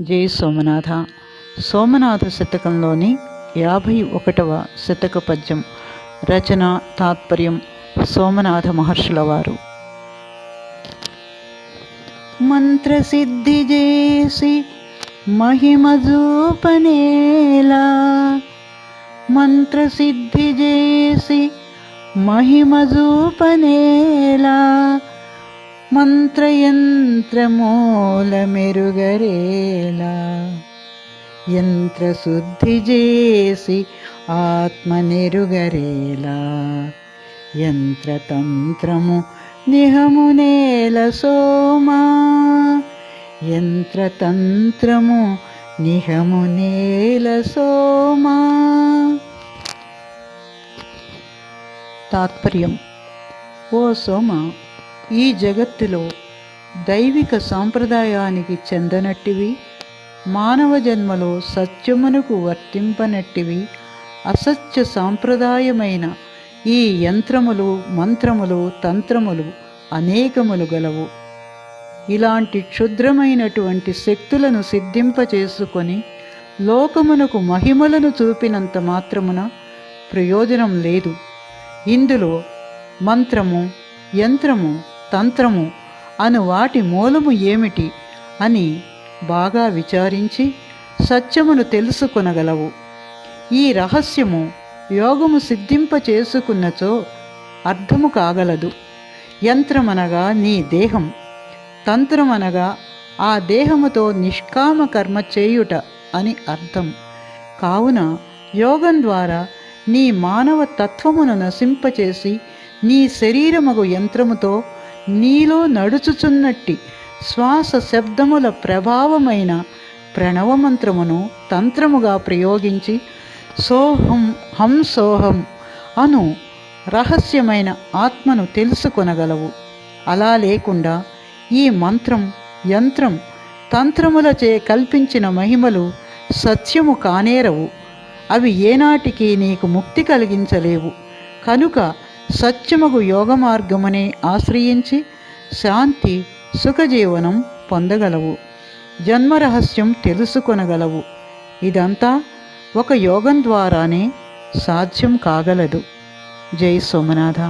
జై సోమనాథ. సోమనాథ శతకంలోని యాభై ఒకటవ శతక పద్యం రచన తాత్పర్యం సోమనాథ మహర్షుల వారు. మంత్రసిద్ధి చేసి మహిమ చూపనేలా మంత్రసిద్ధి చేసి మహిమ చూపనేలా మంత్రయంత్రమూల మెరుగరేలా యంత్రశుద్ధి చేసి ఆత్మ నెరుగరేలా యంత్రతంత్రము నిహమునేల సోమా. యంత్రతంత్రము నిహమునేల సోమా. తాత్పర్యం. ఓ సోమ ఈ జగత్తులో దైవిక సాంప్రదాయానికి చెందనట్టివి మానవ జన్మలో సత్యమునకు వర్తింపనట్టివి అసత్య సాంప్రదాయమైన ఈ యంత్రములు మంత్రములు తంత్రములు అనేకములు గలవు. ఇలాంటి క్షుద్రమైనటువంటి శక్తులను సిద్ధింపచేసుకొని లోకమునకు మహిమలను చూపినంత మాత్రమున ప్రయోజనం లేదు. ఇందులో మంత్రము యంత్రము తంత్రము అను వాటి మూలము ఏమిటి అని బాగా విచారించి సత్యమును తెలుసుకొనగలవు. ఈ రహస్యము యోగము సిద్ధింప చేసుకున్నచో అర్థము కాగలదు. యంత్రమనగా నీ దేహం తంత్రమనగా ఆ దేహముతో నిష్కామ కర్మ చేయుట అని అర్థం. కావున యోగం ద్వారా నీ మానవ తత్వమును నశింపచేసి నీ శరీరమగు యంత్రముతో నీలో నడుచుచున్నట్టి శ్వాస శబ్దముల ప్రభావమైన ప్రణవమంత్రమును తంత్రముగా ప్రయోగించి సోహం హం సోహం అను రహస్యమైన ఆత్మను తెలుసుకొనగలవు. అలా లేకుండా ఈ మంత్రం యంత్రం తంత్రములచే కల్పించిన మహిమలు సత్యము కానేరవు. అవి ఏనాటికి నీకు ముక్తి కలిగించలేవు. కనుక సత్యముగు యోగ మార్గమునే ఆశ్రయించి శాంతి సుఖజీవనం పొందగలవు. జన్మరహస్యం తెలుసుకొనగలవు. ఇదంతా ఒక యోగం ద్వారానే సాధ్యం కాగలదు. జై సోమనాథ.